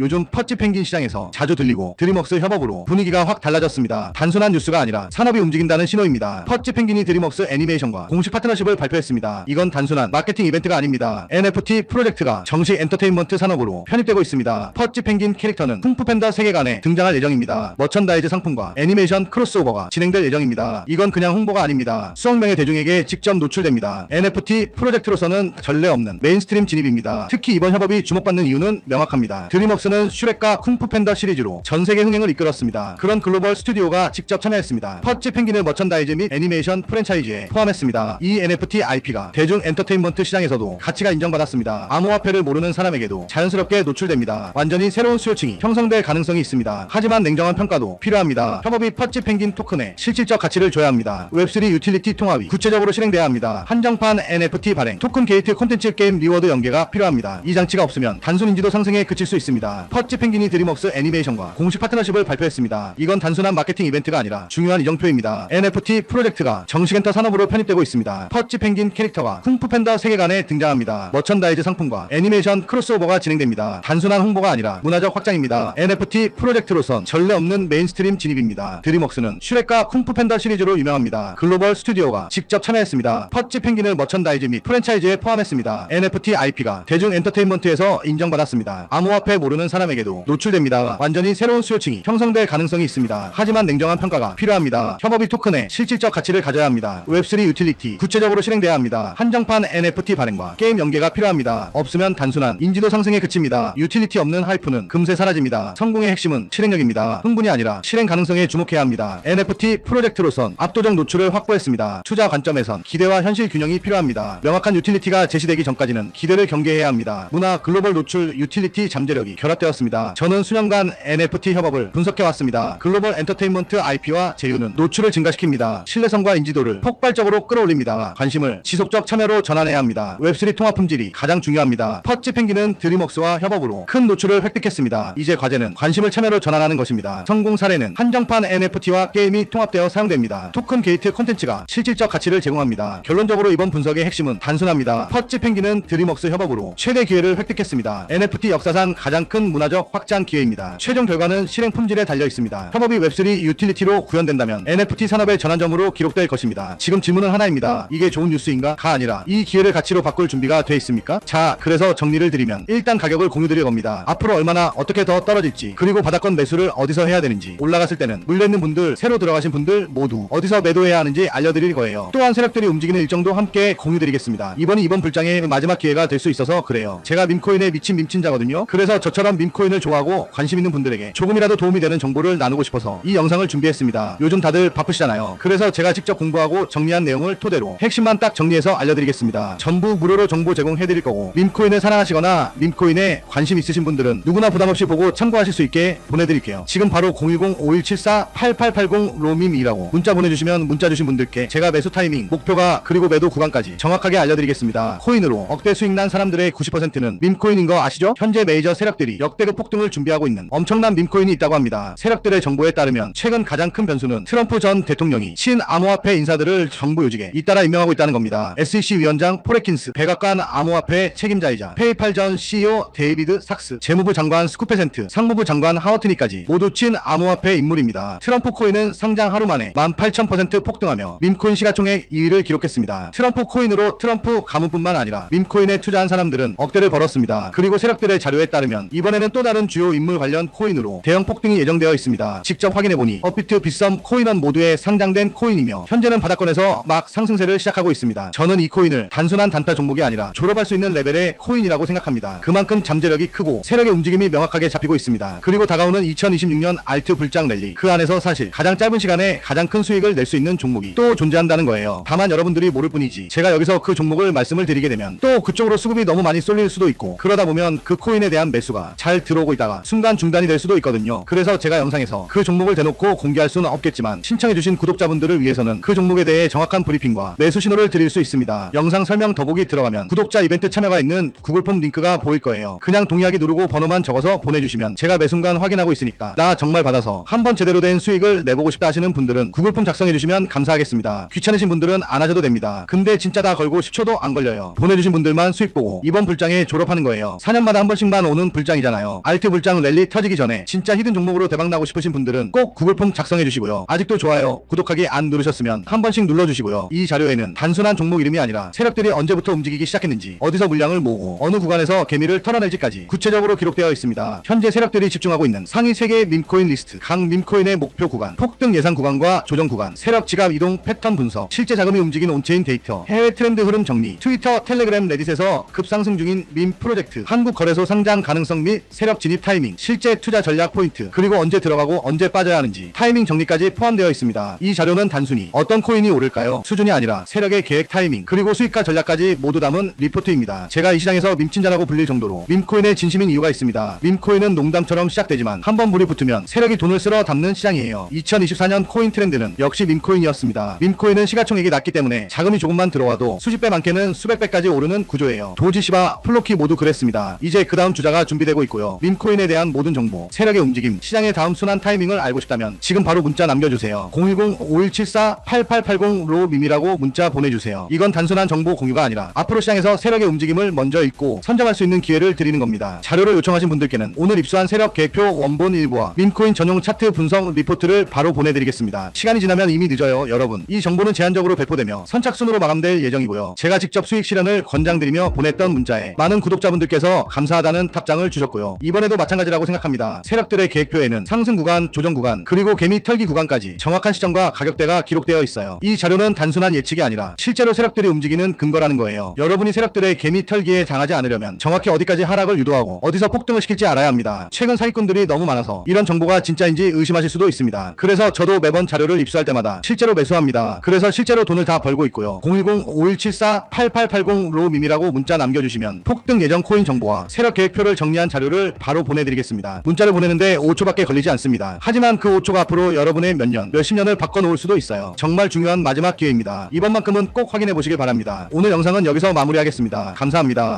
요즘 퍼치 펭귄 시장에서 자주 들리고 드림웍스 협업으로 분위기가 확 달라졌습니다. 단순한 뉴스가 아니라 산업이 움직인다는 신호입니다. 퍼치 펭귄이 드림웍스 애니메이션과 공식 파트너십을 발표했습니다. 이건 단순한 마케팅 이벤트가 아닙니다. NFT 프로젝트가 정식 엔터테인먼트 산업으로 편입되고 있습니다. 퍼치 펭귄 캐릭터는 팬더 세계관에 등장할 예정입니다. 머천다이즈 상품과 애니메이션 크로스오버가 진행될 예정입니다. 이건 그냥 홍보가 아닙니다. 수억 명의 대중에게 직접 노출됩니다. NFT 프로젝트로서는 전례 없는 메인스트림 진입입니다. 특히 이번 협업이 주목받는 이유는 명확합니다. 드림웍스 는 슈렉과 쿵푸 팬더 시리즈로 전 세계 흥행을 이끌었습니다. 그런 글로벌 스튜디오가 직접 참여했습니다. 퍼치 펭귄을 머천다이즈 및 애니메이션 프랜차이즈에 포함했습니다. 이 NFT IP가 대중 엔터테인먼트 시장에서도 가치가 인정받았습니다. 암호화폐를 모르는 사람에게도 자연스럽게 노출됩니다. 완전히 새로운 수요층이 형성될 가능성이 있습니다. 하지만 냉정한 평가도 필요합니다. 협업이 퍼치 펭귄 토큰에 실질적 가치를 줘야 합니다. 웹3 유틸리티 통합이 구체적으로 실행돼야 합니다. 한정판 NFT 발행, 토큰 게이트 콘텐츠 게임 리워드 연계가 필요합니다. 이 장치가 없으면 단순 인지도 상승에 그칠 수 있습니다. 퍼치 펭귄이 드림웍스 애니메이션과 공식 파트너십을 발표했습니다. 이건 단순한 마케팅 이벤트가 아니라 중요한 이정표입니다. NFT 프로젝트가 정식 엔터 산업으로 편입되고 있습니다. 퍼치 펭귄 캐릭터가 쿵푸 팬더 세계관에 등장합니다. 머천다이즈 상품과 애니메이션 크로스오버가 진행됩니다. 단순한 홍보가 아니라 문화적 확장입니다. NFT 프로젝트로선 전례 없는 메인스트림 진입입니다. 드림웍스는 슈렉과 쿵푸 팬더 시리즈로 유명합니다. 글로벌 스튜디오가 직접 참여했습니다. 퍼치 펭귄을 머천다이즈 및 프랜차이즈에 포함했습니다. NFT IP가 대중 엔터테인먼트에서 인정받았습니다. 암호화폐 모르는 사람에게도 노출됩니다. 완전히 새로운 수요층이 형성될 가능성이 있습니다. 하지만 냉정한 평가가 필요합니다. 협업이 토큰에 실질적 가치를 가져야 합니다. 웹3 유틸리티 구체적으로 실행돼야 합니다. 한정판 NFT 발행과 게임 연계가 필요합니다. 없으면 단순한 인지도 상승에 그칩니다. 유틸리티 없는 하이프는 금세 사라집니다. 성공의 핵심은 실행력입니다. 흥분이 아니라 실행 가능성에 주목해야 합니다. NFT 프로젝트로선 압도적 노출을 확보했습니다. 투자 관점에선 기대와 현실 균형이 필요합니다. 명확한 유틸리티가 제시되기 전까지는 기대를 경계해야 합니다. 문화 글로벌 노출 유틸리티 잠재력이 결합 되었습니다. 저는 수년간 NFT 협업을 분석해왔습니다. 글로벌 엔터테인먼트 IP와 제휴는 노출을 증가시킵니다. 신뢰성과 인지도를 폭발적으로 끌어올립니다. 관심을 지속적 참여로 전환해야 합니다. 웹3 통합 품질이 가장 중요합니다. 퍼치 펭귄은 드림웍스와 협업으로 큰 노출을 획득했습니다. 이제 과제는 관심을 참여로 전환하는 것입니다. 성공 사례는 한정판 NFT와 게임이 통합되어 사용됩니다. 토큰 게이트 콘텐츠가 실질적 가치를 제공합니다. 결론적으로 이번 분석의 핵심은 단순합니다. 퍼치 펭귄은 드림웍스 협업으로 최대 기회를 획득했습니다. NFT 역사상 가장 큰 문화적 확장 기회입니다. 최종 결과는 실행 품질에 달려 있습니다. 협업이 웹3 유틸리티로 구현된다면 NFT 산업의 전환점으로 기록될 것입니다. 지금 질문은 하나입니다. 이게 좋은 뉴스인가?가 아니라 이 기회를 가치로 바꿀 준비가 돼 있습니까? 자, 그래서 정리를 드리면 일단 가격을 공유드릴 겁니다. 앞으로 얼마나 어떻게 더 떨어질지 그리고 바닥권 매수를 어디서 해야 되는지 올라갔을 때는 물려있는 분들 새로 들어가신 분들 모두 어디서 매도해야 하는지 알려드릴 거예요. 또한 세력들이 움직이는 일정도 함께 공유드리겠습니다. 이번이 이번 불장의 마지막 기회가 될 수 있어서 그래요. 제가 밈코인에 미친 밈친자거든요. 그래서 저처럼 밈코인을 좋아하고 관심 있는 분들에게 조금이라도 도움이 되는 정보를 나누고 싶어서 이 영상을 준비했습니다. 요즘 다들 바쁘시잖아요. 그래서 제가 직접 공부하고 정리한 내용을 토대로 핵심만 딱 정리해서 알려드리겠습니다. 전부 무료로 정보 제공해드릴 거고 밈코인을 사랑하시거나 밈코인에 관심 있으신 분들은 누구나 부담없이 보고 참고하실 수 있게 보내드릴게요. 지금 바로 010-5174-8880 로밈이라고 문자 보내주시면 문자 주신 분들께 제가 매수 타이밍, 목표가 그리고 매도 구간까지 정확하게 알려드리겠습니다. 코인으로 억대 수익 난 사람들의 90%는 밈코인인 거 아시죠? 현재 메이저 세력들이 역대급 폭등을 준비하고 있는 엄청난 밈코인이 있다고 합니다. 세력들의 정보에 따르면 최근 가장 큰 변수는 트럼프 전 대통령이 친암호화폐 인사들을 정부 요직에 잇따라 임명하고 있다는 겁니다. SEC 위원장 포레킨스, 백악관 암호화폐 책임자이자 페이팔 전 CEO 데이비드 삭스, 재무부 장관 스쿠페센트, 상무부 장관 하워트니까지 모두 친암호화폐 인물입니다. 트럼프 코인은 상장 하루 만에 18,000% 폭등하며 밈코인 시가총액 2위를 기록했습니다. 트럼프 코인으로 트럼프 가문뿐만 아니라 밈코인에 투자한 사람들은 억대를 벌었습니다. 그리고 세력들의 자료에 따르면 이번 에는 또 다른 주요 인물 관련 코인으로 대형 폭등이 예정되어 있습니다. 직접 확인해보니 업비트, 빗썸, 코인원 모두에 상장된 코인이며 현재는 바닥권에서 막 상승세를 시작하고 있습니다. 저는 이 코인을 단순한 단타 종목이 아니라 졸업할 수 있는 레벨의 코인이라고 생각합니다. 그만큼 잠재력이 크고 세력의 움직임이 명확하게 잡히고 있습니다. 그리고 다가오는 2026년 알트 불장 랠리 그 안에서 사실 가장 짧은 시간에 가장 큰 수익을 낼 수 있는 종목이 또 존재한다는 거예요. 다만 여러분들이 모를 뿐이지 제가 여기서 그 종목을 말씀을 드리게 되면 또 그쪽으로 수급이 너무 많이 쏠릴 수도 있고 그러다 보면 그 코인에 대한 매수가 잘 들어오고 있다가 순간 중단이 될 수도 있거든요. 그래서 제가 영상에서 그 종목을 대놓고 공개할 수는 없겠지만 신청해주신 구독자분들을 위해서는 그 종목에 대해 정확한 브리핑과 매수 신호를 드릴 수 있습니다. 영상 설명 더보기 들어가면 구독자 이벤트 참여가 있는 구글 폼 링크가 보일 거예요. 그냥 동의하기 누르고 번호만 적어서 보내주시면 제가 매 순간 확인하고 있으니까 나 정말 받아서 한번 제대로 된 수익을 내보고 싶다 하시는 분들은 구글 폼 작성해주시면 감사하겠습니다. 귀찮으신 분들은 안 하셔도 됩니다. 근데 진짜 다 걸고 10초도 안 걸려요. 보내주신 분들만 수익 보고 이번 불장에 졸업하는 거예요. 4년마다 한 번씩만 오는 불장이잖 아요. 걸리잖아요. 알트 불장 랠리 터지기 전에 진짜 히든 종목으로 대박 나고 싶으신 분들은 꼭 구글 폼 작성해 주시고요. 아직도 좋아요, 구독하기 안 누르셨으면 한 번씩 눌러 주시고요. 이 자료에는 단순한 종목 이름이 아니라 세력들이 언제부터 움직이기 시작했는지, 어디서 물량을 모으고 어느 구간에서 개미를 털어낼지까지 구체적으로 기록되어 있습니다. 현재 세력들이 집중하고 있는 상위 3개의 밈코인 리스트, 각 밈코인의 목표 구간, 폭등 예상 구간과 조정 구간, 세력 지갑 이동 패턴 분석, 실제 자금이 움직이는 온체인 데이터, 해외 트렌드 흐름 정리, 트위터, 텔레그램, 레딧에서 급상승 중인 밈 프로젝트, 한국 거래소 상장 가능성 및 세력 진입 타이밍, 실제 투자 전략 포인트, 그리고 언제 들어가고 언제 빠져야 하는지 타이밍 정리까지 포함되어 있습니다. 이 자료는 단순히 어떤 코인이 오를까요? 수준이 아니라 세력의 계획 타이밍, 그리고 수익과 전략까지 모두 담은 리포트입니다. 제가 이 시장에서 밈친자라고 불릴 정도로 밈코인의 진심인 이유가 있습니다. 밈코인은 농담처럼 시작되지만 한번 불이 붙으면 세력이 돈을 쓸어 담는 시장이에요. 2024년 코인 트렌드는 역시 밈코인이었습니다. 밈코인은 시가총액이 낮기 때문에 자금이 조금만 들어와도 수십 배 많게는 수백 배까지 오르는 구조예요. 도지시바, 플로키 모두 그랬습니다. 이제 그 다음 주자가 준비되고 있 고요. 밈코인에 대한 모든 정보, 세력의 움직임, 시장의 다음 순환 타이밍을 알고 싶다면 지금 바로 문자 남겨주세요. 010-5174-8880로 밈이라고 문자 보내주세요. 이건 단순한 정보 공유가 아니라 앞으로 시장에서 세력의 움직임을 먼저 읽고 선점할 수 있는 기회를 드리는 겁니다. 자료를 요청하신 분들께는 오늘 입수한 세력 계획표 원본 일부와 밈코인 전용 차트 분석 리포트를 바로 보내드리겠습니다. 시간이 지나면 이미 늦어요, 여러분. 이 정보는 제한적으로 배포되며 선착순으로 마감될 예정이고요. 제가 직접 수익 실현을 권장드리며 보냈던 문자에 많은 구독자분들께서 감사하다는 답장을 주셨고요. 이번에도 마찬가지라고 생각합니다. 세력들의 계획표에는 상승 구간, 조정 구간, 그리고 개미 털기 구간까지 정확한 시점과 가격대가 기록되어 있어요. 이 자료는 단순한 예측이 아니라 실제로 세력들이 움직이는 근거라는 거예요. 여러분이 세력들의 개미 털기에 당하지 않으려면 정확히 어디까지 하락을 유도하고 어디서 폭등을 시킬지 알아야 합니다. 최근 사기꾼들이 너무 많아서 이런 정보가 진짜인지 의심하실 수도 있습니다. 그래서 저도 매번 자료를 입수할 때마다 실제로 매수합니다. 그래서 실제로 돈을 다 벌고 있고요. 010-5174-8880로 밈이라고 문자 남겨주시면 폭등 예정 코인 정보와 세력 계획표를 정리한 자료를 바로 보내드리겠습니다. 문자를 보내는데 5초밖에 걸리지 않습니다. 하지만 그 5초가 앞으로 여러분의 몇 년, 몇십 년을 바꿔놓을 수도 있어요. 정말 중요한 마지막 기회입니다. 이번만큼은 꼭 확인해 보시길 바랍니다. 오늘 영상은 여기서 마무리하겠습니다. 감사합니다.